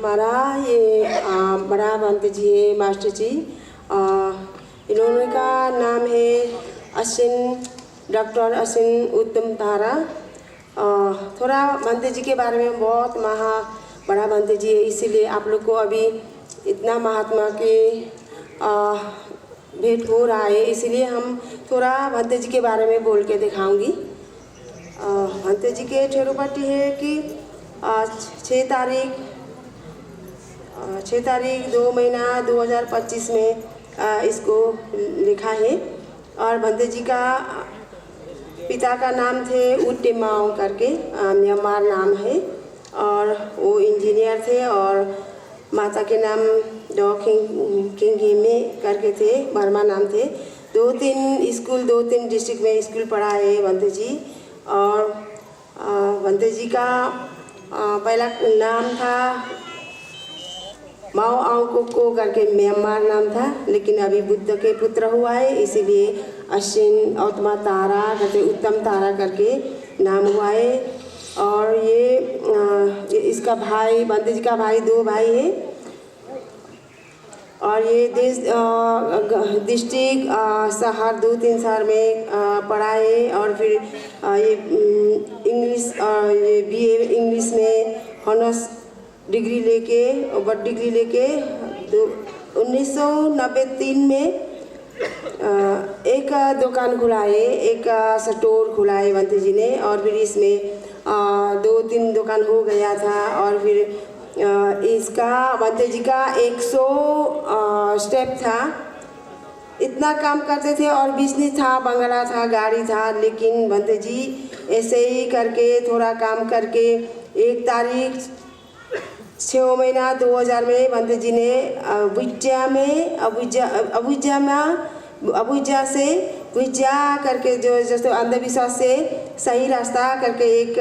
हमारा ये बड़ा भंत जी है मास्टर जी इन्होंने का नाम है अश्विन डॉक्टर अश्विन उत्तम तारा। थोड़ा भंत जी के बारे में बहुत महा, बड़ा भंत जी है, इसीलिए आप लोग को अभी इतना महात्मा के भेंट हो रहा है, इसलिए हम थोड़ा भंत जी के बारे में बोल के दिखाऊँगी। भंते जी के ठेरोपट्टी है कि छः तारीख छः तारीख दो महीना 2025 में इसको लिखा है। और भंते जी का, पिता का नाम थे उट्टे माओ करके म्यांमार नाम है। और वो इंजीनियर थे और माता के नाम डॉ किंग किंग हेमे करके थे, वर्मा नाम थे। दो तीन स्कूल, दो तीन डिस्ट्रिक्ट में स्कूल पढ़ा है बंते जी। और बंते जी का पहला नाम था माओ आओ को करके म्यांमार नाम था, लेकिन अभी बुद्ध के पुत्र हुआ है, इसीलिए अश्विन औतमा तारा करके उत्तम तारा करके नाम हुआ है। और ये इसका भाई बंते जी का भाई, दो भाई है। और ये देश डिस्ट्रिक्ट शहर, दो तीन शहर में पढ़ा है। और फिर ये इंग्लिश ये, बी इंग्लिश में हॉनर्स डिग्री लेके बट डिग्री लेके दो उन्नीस सौ नब्बे तीन में एक दुकान खुलाए एक स्टोर खुलाए बंते जी ने और फिर इसमें दो तीन दुकान हो गया था और फिर इसका बंते जी का 100 आ, स्टेप था। इतना काम करते थे और बिज़नेस था बंगला था गाड़ी था लेकिन बंते जी ऐसे ही करके थोड़ा काम करके एक तारीख छः महीना 2000 में बंते जी ने अबुजा में अबुजा अबुजा में अबुजा से विद्या करके जो, जैसे अंधविश्वास से सही रास्ता करके एक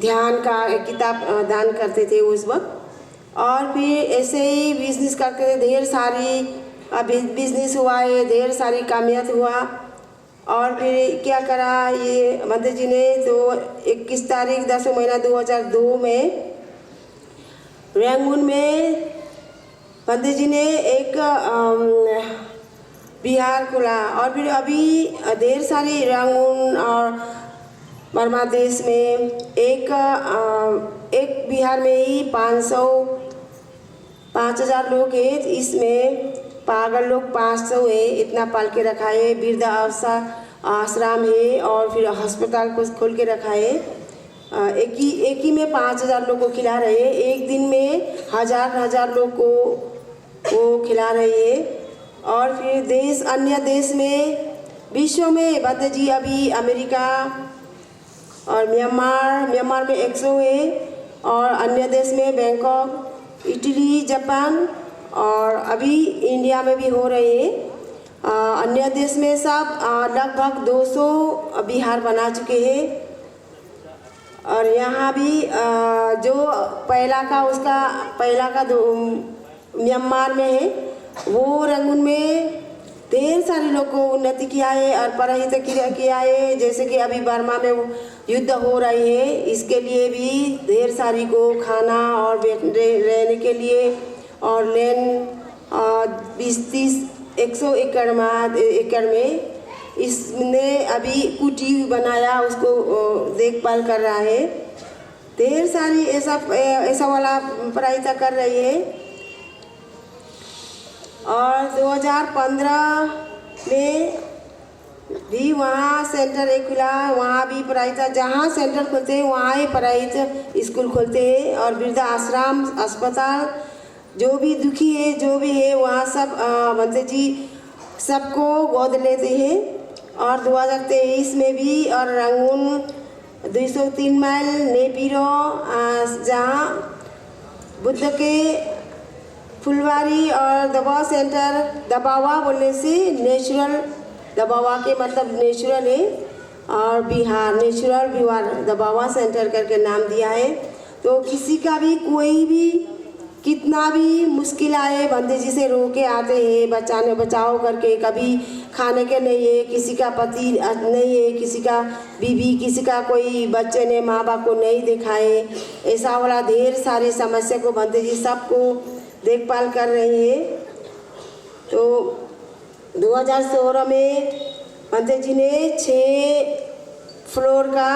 ध्यान का, एक किताब दान करते थे उस वक्त। और फिर ऐसे ही बिज़नेस करके ढेर सारी बिज़नेस हुआ है ढेर सारी कामयाब हुआ। और फिर क्या करा, ये मंत्री जी ने तो इक्कीस तारीख, दस महीना 2002 में रंगून में पंडित जी ने एक बिहार खोला और फिर अभी ढेर सारी रंगून और बर्मा देश में एक एक बिहार में ही पाँच सौ, पाँच हज़ार लोग हैं। इसमें पागल लोग पाँच सौ है। इतना पाल के रखा है वृद्धा आश्रम है और फिर अस्पताल को खोल के रखा है। एक ही एक ही में पाँच हज़ार लोग को खिला रहे हैं। एक दिन में हज़ार हज़ार लोग को वो खिला रहे हैं। और फिर देश, अन्य देश में, विश्व में बात जी अभी अमेरिका और म्यांमार म्यांमार में 100 है। और अन्य देश में बैंकॉक, इटली, जापान और अभी इंडिया में भी हो रहे हैं। अन्य देश में सब लगभग 200 बिहार बना चुके हैं। और यहाँ भी जो पहला का, उसका पहला का दो म्यांमार में है, वो रंगून में ढेर सारे लोग को उन्नति किया है और तक किया है जैसे कि अभी बर्मा में युद्ध हो रही है, इसके लिए भी ढेर सारी को खाना और रहने के लिए और लैंड बीस तीस, एक सौ एकड़ एकड़ में इसने अभी कुटी बनाया, उसको देखभाल कर रहा है। ढेर सारी ऐसा ऐसा वाला पढ़ाई कर रही है। और 2015 में भी वहाँ सेंटर एक खुला, वहाँ भी पढ़ाई जहाँ सेंटर खोलते हैं, वहाँ ही पढ़ाई स्कूल खोलते हैं। और वृद्धा आश्रम अस्पताल, जो भी दुखी है, जो भी है, वहाँ सब मंत्री जी सबको गोद लेते हैं। और 2023 में भी, और रंगून 203 माइल, नेपीरो जहाँ बुद्ध के फुलवारी और दबाव सेंटर दबावा बोलने से नेचुरल दबावा के मतलब नेचुरल है, और बिहार, नेचुरल बिहार दबावा सेंटर करके नाम दिया है। तो किसी का भी कोई भी कितना भी मुश्किल आए, बंदे जी से रो के आते हैं, बचाने, बचाओ करके। कभी खाने के नहीं है, किसी का पति नहीं है, किसी का बीवी, किसी का कोई बच्चे ने माँ बाप को नहीं दिखाए। ऐसा वाला ढेर सारे समस्या को बंदे जी सबको देखभाल कर रही है। तो 2016 में पंडित जी ने छः फ्लोर का,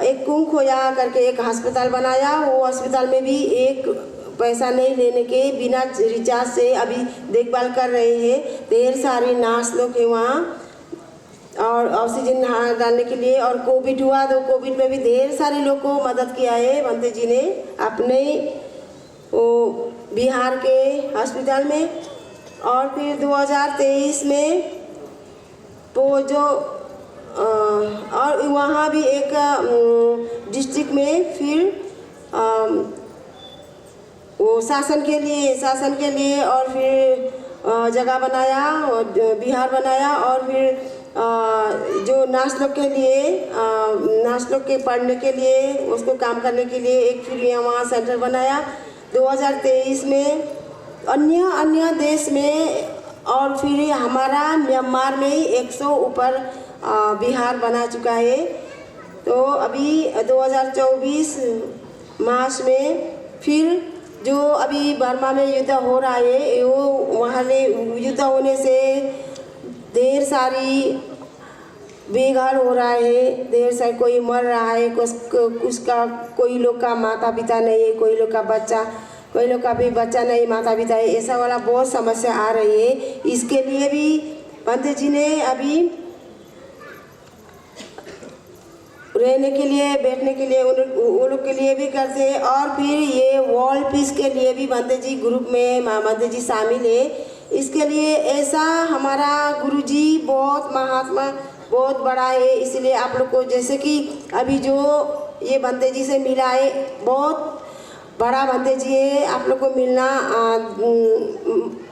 एक कुंभ खोया करके एक अस्पताल बनाया। वो अस्पताल में भी एक पैसा नहीं लेने के बिना रिचार्ज से अभी देखभाल कर रहे हैं। ढेर सारे नर्स लोग हैं वहाँ। और ऑक्सीजन डालने के लिए और कोविड हुआ तो कोविड में भी ढेर सारे लोग को मदद किया है मंत्री जी ने। अपने वो बिहार के हॉस्पिटल में। और फिर 2023 में वो जो अ, और वहाँ भी एक डिस्ट्रिक्ट में फिर अम, वो शासन के लिए, शासन के लिए और फिर जगह बनाया बिहार बनाया और फिर जो नाच लोग के लिए नाच लोग के पढ़ने के लिए, उसको काम करने के लिए एक फिर यहाँ वहाँ सेंटर बनाया। 2023 में अन्य अन्य देश में और फिर हमारा म्यांमार में ही 100 ऊपर बिहार बना चुका है। तो अभी 2024 मार्च में फिर जो अभी बर्मा में युद्ध हो रहा है वो वहाँ ने युद्ध होने से ढेर सारी बेघर हो रहा है ढेर सारी कोई मर रहा है कुछ उसका कोई लोग का माता पिता नहीं है कोई लोग का बच्चा कोई लोग का भी बच्चा नहीं माता पिता है ऐसा वाला बहुत समस्या आ रही है। इसके लिए भी पंत जी ने अभी रहने के लिए, बैठने के लिए, उन वो लोग के लिए भी करते हैं। और फिर ये वॉल पीस के लिए भी बंदे जी ग्रुप में मा- बंदे जी शामिल है इसके लिए ऐसा हमारा गुरुजी बहुत महात्मा, बहुत बड़ा है। इसलिए आप लोग को जैसे कि अभी जो ये बंदे जी से मिला है, बहुत बड़ा बंदे जी है। आप लोग को मिलना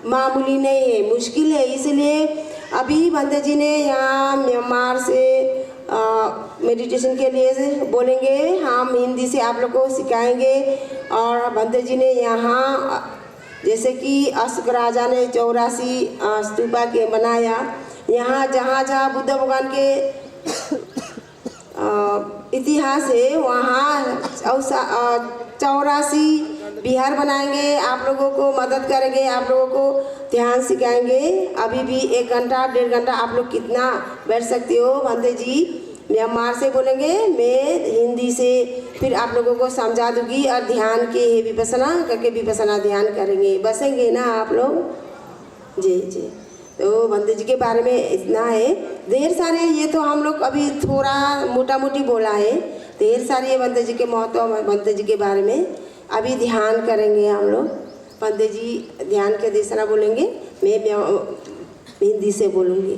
मामूली नहीं है, मुश्किल है। इसलिए अभी बंदे जी ने यहाँ म्यांमार से मेडिटेशन के लिए बोलेंगे। हम हिंदी से आप लोग को सिखाएँगे। और बंदे जी ने यहाँ, जैसे कि अशोक राजा ने चौरासी स्तूपा के बनाया। यहाँ जहाँ जहाँ बुद्ध भगवान के इतिहास है, वहाँ चौरासी बिहार बनाएँगे, आप लोगों को मदद करेंगे, आप लोगों को ध्यान सिखाएँगे। अभी भी एक घंटा, डेढ़ घंटा आप लोग कितना बैठ सकते हो? बंदे जी, म्यांमार से बोलेंगे, मैं हिंदी से फिर आप लोगों को समझा दूँगी और ध्यान के है विपसना करके विपसना ध्यान करेंगे। बसेंगे ना आप लोग? जी जी। तो बंदे जी के बारे में इतना है। ढेर सारे, ये तो हम लोग अभी थोड़ा मोटा मोटी बोला है। ढेर सारे ये बंदे जी के महत्व बंदे जी के बारे में। अभी ध्यान करेंगे हम लोग। बंदे जी ध्यान के दिशा बोलेंगे मैं हिंदी से बोलूँगी।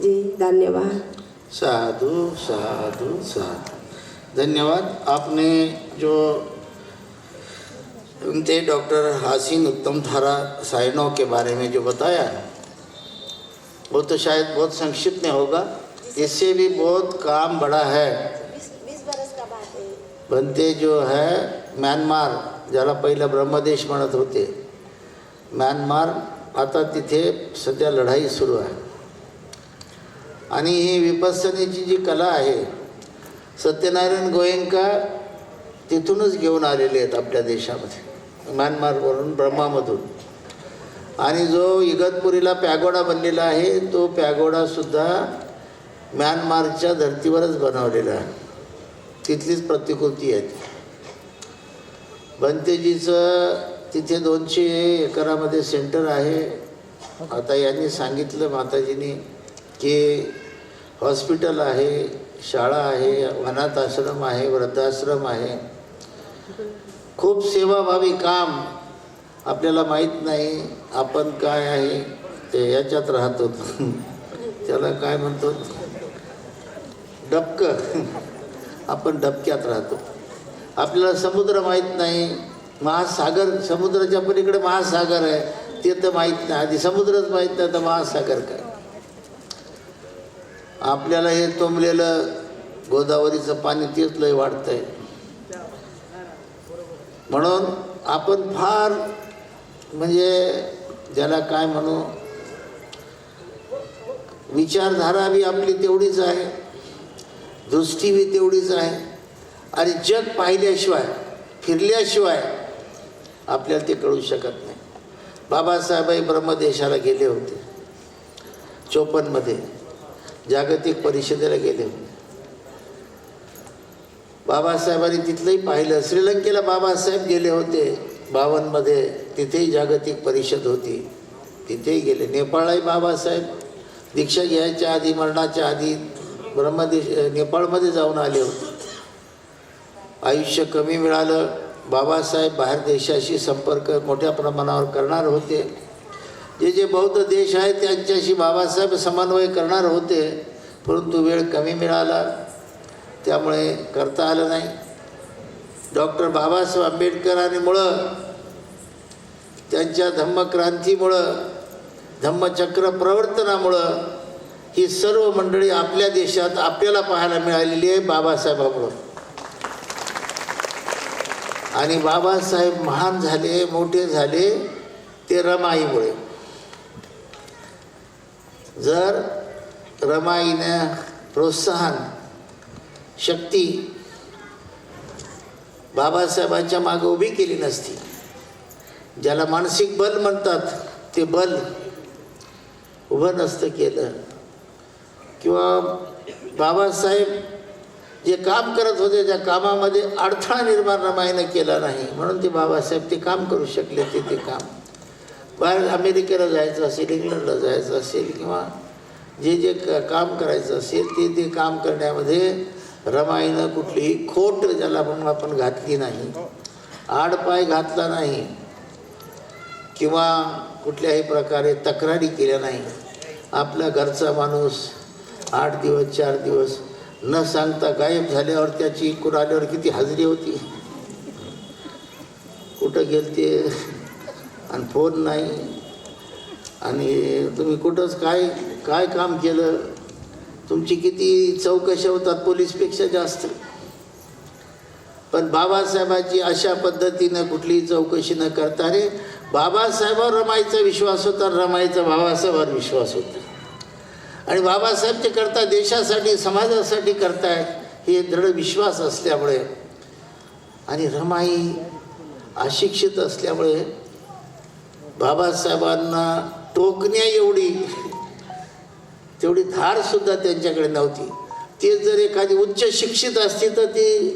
जी धन्यवाद। साधु साधु साधु। धन्यवाद। आपने जो उनते डॉक्टर हासिन उत्तम थारा साइनों के बारे में जो बताया वो तो शायद बहुत संक्षिप्त में होगा। इससे भी बहुत काम बड़ा है। है। बनते जो है म्यानमार ज्याला पहिलं ब्रह्मदेश म्हणत होते. म्यानमार आता तिथे सध्या लढाई सुरू आहे. आणि ही विपत्सनेची जी कला आहे सत्यनारायण गोयंका तिथूनच घेऊन आलेले आहेत आपल्या देशामध्ये म्यानमारवरून ब्रह्मामधून. आणि जो इगतपुरीला पॅगोडा बनलेला आहे तो पॅगोडासुद्धा म्यानमारच्या धर्तीवरच बनवलेला आहे. तिथलीच प्रतिकृती आहे ती बनतेजीचं तिथे दोनशे एकरामध्ये सेंटर आहे. आता यांनी सांगितलं माताजींनी की हॉस्पिटल आहे शाळा आहे अनाथ आश्रम आहे वृद्धाश्रम आहे. खूप सेवाभावी काम आपल्याला माहीत नाही आपण काय आहे ते याच्यात राहतो. त्याला काय म्हणतो? डबकं. आपण डबक्यात राहतो. आपल्याला समुद्र माहीत नाही. महासागर समुद्राच्या पलीकडे महासागर आहे. ते तर माहीत नाही. आधी समुद्रच माहीत नाही तर महासागर काय? आपल्याला हे तुंबलेलं गोदावरीचं पाणी तेच लय वाढतंय. म्हणून आपण फार म्हणजे ज्याला काय म्हणू विचारधारा बी आपली तेवढीच आहे. दृष्टी बी तेवढीच आहे. आणि जग पाहिल्याशिवाय फिरल्याशिवाय आपल्याला ते कळू शकत नाही. बाबासाहेबही ब्रह्मदेशाला गेले होते. चोपनमध्ये जागतिक परिषदेला गेले होते. बाबासाहेबांनी तिथलंही पाहिलं. श्रीलंकेला बाबासाहेब गेले होते. बावनमध्ये तिथेही जागतिक परिषद होती. तिथेही गेले. नेपाळलाही बाबासाहेब दीक्षा घ्यायच्या आधी मरणाच्या आधी ब्रह्मदेश नेपाळमध्ये जाऊन आले होते. आयुष्य कमी मिळालं. बाबासाहेब बाहेर देशाशी संपर्क मोठ्या प्रमाणावर करणार होते. जे जे बौद्ध देश आहेत त्यांच्याशी बाबासाहेब समन्वय करणार होते. परंतु वेळ कमी मिळाला. त्यामुळे करता आलं नाही. डॉक्टर बाबासाहेब आंबेडकरांमुळं त्यांच्या धम्मक्रांतीमुळं धम्मचक्र प्रवर्तनामुळं ही सर्व मंडळी आपल्या देशात आपल्याला पाहायला मिळालेली आहे बाबासाहेबामुळं. आणि बाबासाहेब महान झाले मोठे झाले ते रमाईमुळे. जर रमाईनं प्रोत्साहन शक्ती बाबासाहेबांच्या मागे उभी केली नसती ज्याला मानसिक बल म्हणतात ते बल उभं नसतं केलं किंवा बाबासाहेब जे काम करत होते त्या कामामध्ये अडथळा निर्माण रमायनं केला नाही. म्हणून ते बाबासाहेब ते काम करू शकले ते ते काम. बाहेर अमेरिकेला जायचं असेल इंग्लंडला जायचं असेल किंवा जे जे क काम करायचं असेल ते ते काम करण्यामध्ये रमायनं कुठलीही खोट ज्याला म्हणून आपण घातली नाही. आडपाय घातला नाही. किंवा कुठल्याही प्रकारे तक्रारी केल्या नाही. आपला घरचा माणूस आठ दिवस चार दिवस न सांगता गायब झाल्यावर त्याची इकडून आल्यावर किती हजेरी होती. कुठं गेलते? आणि फोन नाही. आणि तुम्ही कुठंच काय काय काम केलं? तुमची किती चौकशा होतात पोलीसपेक्षा जास्त. पण बाबासाहेबांची अशा पद्धतीनं कुठलीही चौकशी न करता रे बाबासाहेबावर रमाईचा विश्वास होता रमाईचा बाबासाहेबावर विश्वास होता. आणि बाबासाहेब ते करता देशासाठी समाजासाठी करतायत हे दृढ विश्वास असल्यामुळे. आणि रमाई अशिक्षित असल्यामुळे बाबासाहेबांना टोकण्या एवढी तेवढी धारसुद्धा त्यांच्याकडे नव्हती. ते जर एखादी उच्च शिक्षित असती तर ती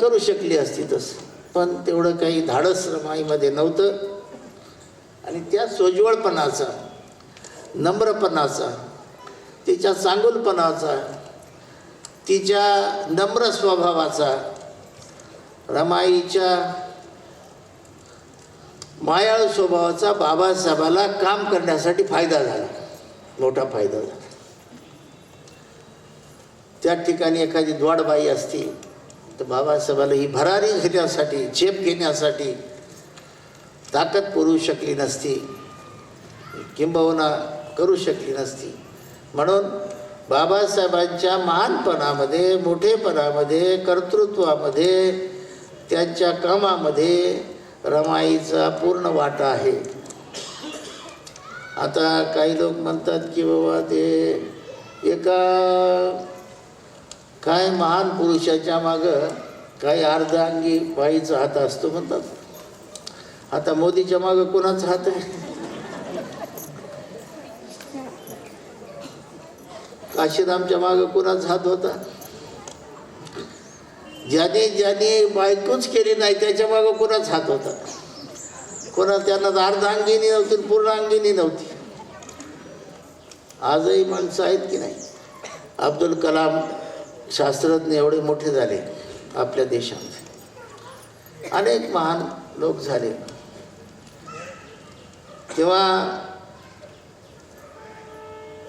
करू शकली असती तसं. पण तेवढं काही धाडस रमाईमध्ये नव्हतं. आणि त्या सोज्वळपणाचा नम्रपणाचा तिच्या चांगुलपणाचा तिच्या नम्र स्वभावाचा रमाईच्या मायाळ स्वभावाचा बाबासाहेबाला काम करण्यासाठी फायदा झाला मोठा फायदा झाला. त्या ठिकाणी एखादी द्वाडबाई असती तर बाबासाहेबाला ही भरारी घेण्यासाठी झेप घेण्यासाठी ताकद पुरू शकली नसती किंबहुना करू शकली नसती. म्हणून बाबासाहेबांच्या महानपणामध्ये मोठेपणामध्ये कर्तृत्वामध्ये त्यांच्या कामामध्ये रमाईचा पूर्ण वाटा आहे. आता काही लोक म्हणतात की बाबा ते एका काय महान पुरुषाच्या मागं काही अर्धांगी बाईचा हात असतो म्हणतात. आता मोदीच्या मागं कोणाचा हात आहे? काशीरामच्या मागं कुणाच हात होता? ज्याने ज्याने बायकोच केली नाही त्याच्या मागं कुणाच हात होता? कोणा त्यांना अर्धांगिनी नव्हती पूर्णांगिनी नव्हती. आजही माणसं आहेत की नाही? अब्दुल कलाम शास्त्रज्ञ एवढे मोठे झाले आपल्या देशामध्ये. अनेक महान लोक झाले. तेव्हा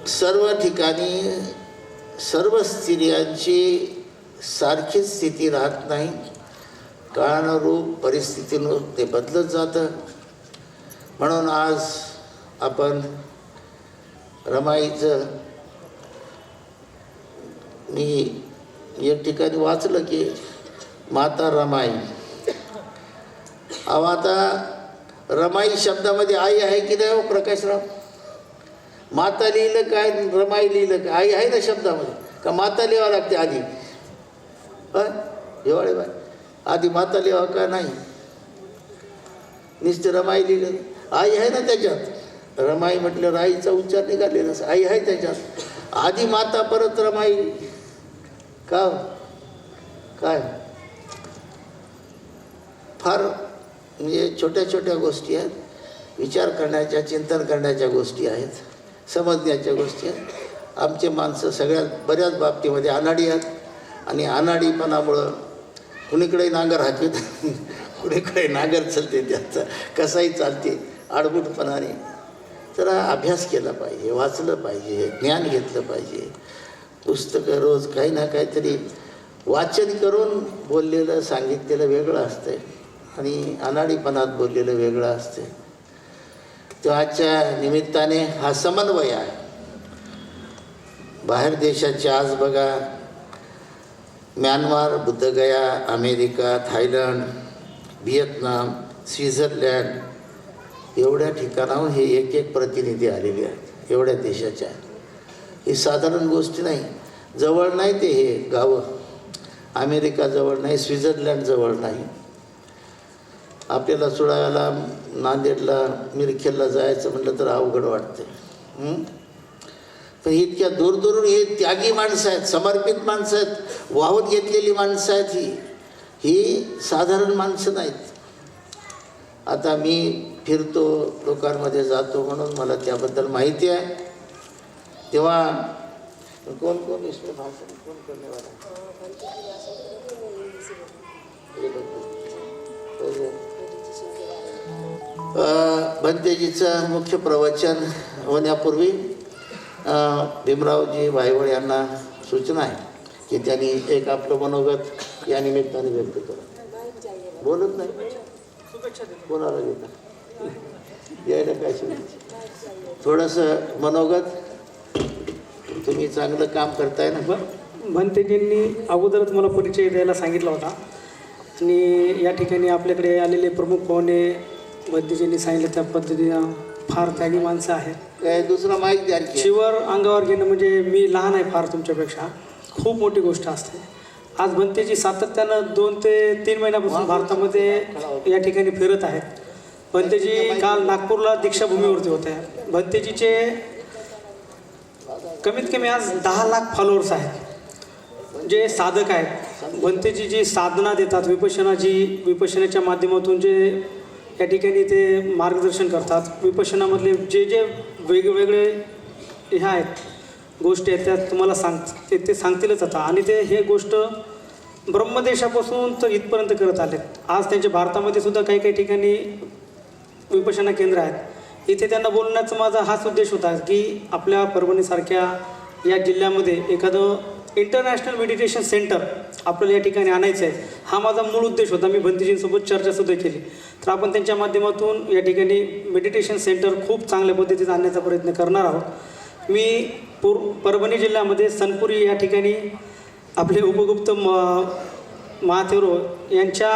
सर्व ठिकाणी सर्व स्त्रियांची सारखीच स्थिती राहत नाही. काळानुरूप परिस्थितीनं ते बदलत जातं. म्हणून आज आपण रमाईचं मी एक ठिकाणी वाचलं की माता रमाई. अहो आता रमाई शब्दामध्ये आई आहे की नाही हो प्रकाशराव? माता लिहिलं काय रमाई लिहिलं काय? आई आहे ना शब्दामध्ये. का माता लिहावं लागते आधी? हिवाळे बाय. आधी माता लिहावं का नाही? नुसतं रमाई लिहिलं. आई आहे ना त्याच्यात? रमाई म्हटल्यावर आईचा उच्चार निघालेला आई आहे त्याच्यात. आधी माता परत रमाई. का हो? काय? फार म्हणजे छोट्या छोट्या गोष्टी आहेत. विचार करण्याच्या चिंतन करण्याच्या गोष्टी आहेत. समजण्याच्या गोष्टी आहेत. आमचे माणसं सगळ्यात बऱ्याच बाबतीमध्ये अनाडी आहेत. आणि अनाडीपणामुळं कुणीकडे नांगर हातवीत कुणीकडे नांगर चालते त्याचा कसाही चालते आडबुटपणाने जरा अभ्यास केला पाहिजे वाचलं पाहिजे ज्ञान घेतलं पाहिजे. पुस्तकं रोज काही ना काहीतरी वाचन करून बोललेलं सांगितलेलं वेगळं असतं आणि अनाडीपणात बोललेलं वेगळं असतं तो आजच्या निमित्ताने हा समन्वय आहे. बाहेर देशाचे आज बघा Myanmar Bodhgaya America Thailand Vietnam Switzerland एवढ्या ठिकाणाहून हे एक एक प्रतिनिधी आलेले आहेत एवढ्या देशाच्या ही साधारण गोष्ट नाही. जवळ नाही ते हे गावं. अमेरिका जवळ नाही स्वित्झर्लंड जवळ नाही. आपल्याला सोडायला नांदेडला मिरखेलला जायचं म्हटलं तर अवघड वाटते. तर इतक्या दूर दूरून हे त्यागी माणसं आहेत समर्पित माणसं आहेत वाहून घेतलेली माणसं आहेत ही. ही साधारण माणसं नाहीत. आता मी फिरतो लोकांमध्ये जातो म्हणून मला त्याबद्दल माहिती आहे. तेव्हा कोण कोण इसमें भाषण कोण करने वाला है? भंतेजीचं मुख्य प्रवचन होण्यापूर्वी भीमरावजी भाईवळ यांना सूचना आहे की त्यांनी एक आपलं मनोगत या निमित्ताने व्यक्त करा. बोलत नाही. कोणाला घेता? यायला काय शुभेच्छा थोडंसं मनोगत तुम्ही चांगलं काम करताय ना? ब- भंतेजींनी अगोदरच मला परिचय द्यायला सांगितला होता. आणि या ठिकाणी आपल्याकडे आलेले प्रमुख पाहुणे भंतेजींनी सांगितलं त्या पद्धतीनं फार त्यागी माणसं आहेत. काय दुसरा माहीत द्या आणखी. शिवर अंगावर घेणं म्हणजे मी लहान आहे फार तुमच्यापेक्षा. खूप मोठी गोष्ट असते. आज भंतेजी सातत्यानं दोन ते तीन महिन्यापासून भारतामध्ये या ठिकाणी फिरत आहेत. भंतेजी काल नागपूरला दीक्षाभूमीवरती होते. भंतेजीचे कमीत कमी आज दहा लाख फॉलोअर्स आहेत. जे साधक आहेत. भंतेजी जी साधना देतात विपशना जी विपशनाच्या माध्यमातून जे या ठिकाणी ते मार्गदर्शन करतात. विपशनामधले जे जे वेगवेगळे ह्या आहेत गोष्टी आहेत त्या तुम्हाला सांग ते ते सांगतीलच आता. आणि ते हे गोष्ट ब्रह्मदेशापासून तर इथपर्यंत करत आलेत. आज त्यांच्या भारतामध्ये सुद्धा काही काही ठिकाणी विपशना केंद्र आहेत. इथे त्यांना बोलण्याचा माझा हाच उद्देश होता की आपल्या परभणीसारख्या या जिल्ह्यामध्ये एखादं इंटरनॅशनल मेडिटेशन सेंटर आपल्याला या ठिकाणी आणायचं आहे हा माझा मूळ उद्देश होता. मी भंतीजींसोबत चर्चासुद्धा केली. तर आपण त्यांच्या माध्यमातून या ठिकाणी मेडिटेशन सेंटर खूप चांगल्या पद्धतीने आणण्याचा प्रयत्न करणार आहोत. मी पूर परभणी जिल्ह्यामध्ये सनपुरी या ठिकाणी आपले उपगुप्त म महाथेरो यांच्या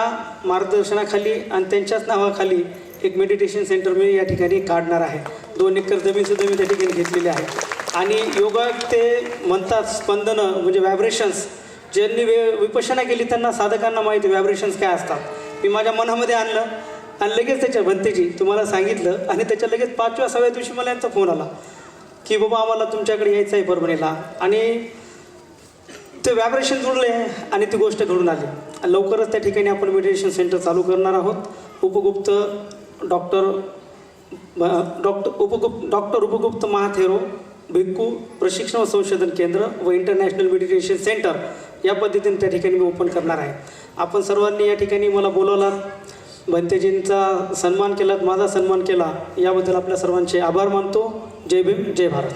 मार्गदर्शनाखाली आणि त्यांच्याच नावाखाली एक मेडिटेशन सेंटर मी या ठिकाणी काढणार आहे. दोन एकर जमीनसुद्धा मी त्या ठिकाणी घेतलेली आहे. आणि योगा ते म्हणतात स्पंदनं म्हणजे व्हायब्रेशन्स ज्यांनी वे विपशना केली त्यांना साधकांना माहिती व्हायब्रेशन्स काय असतात. मी माझ्या मनामध्ये आणलं आणि लगेच त्याच्या भंतेजी तुम्हाला सांगितलं आणि त्याच्या लगेच पाचव्या सहाव्या दिवशी मला यांचा फोन आला की बाबा आम्हाला तुमच्याकडे यायचं आहे परभणीला. आणि ते व्हायब्रेशन जुळले आणि ती गोष्ट घडून आली. लवकरच त्या ठिकाणी आपण मेडिटेशन सेंटर चालू करणार आहोत. Upagupt doctor doctor Upagupt doctor Upagupt Mahathero भिक्खू प्रशिक्षण व संशोधन केंद्र व इंटरनॅशनल मेडिटेशन सेंटर या पद्धतीने त्या ठिकाणी मी ओपन करणार आहे. आपण सर्वांनी या ठिकाणी मला बोलवला भंतेजींचा सन्मान केलात माझा सन्मान केला. याबद्दल आपल्या सर्वांचे आभार मानतो. जय भीम जय भारत.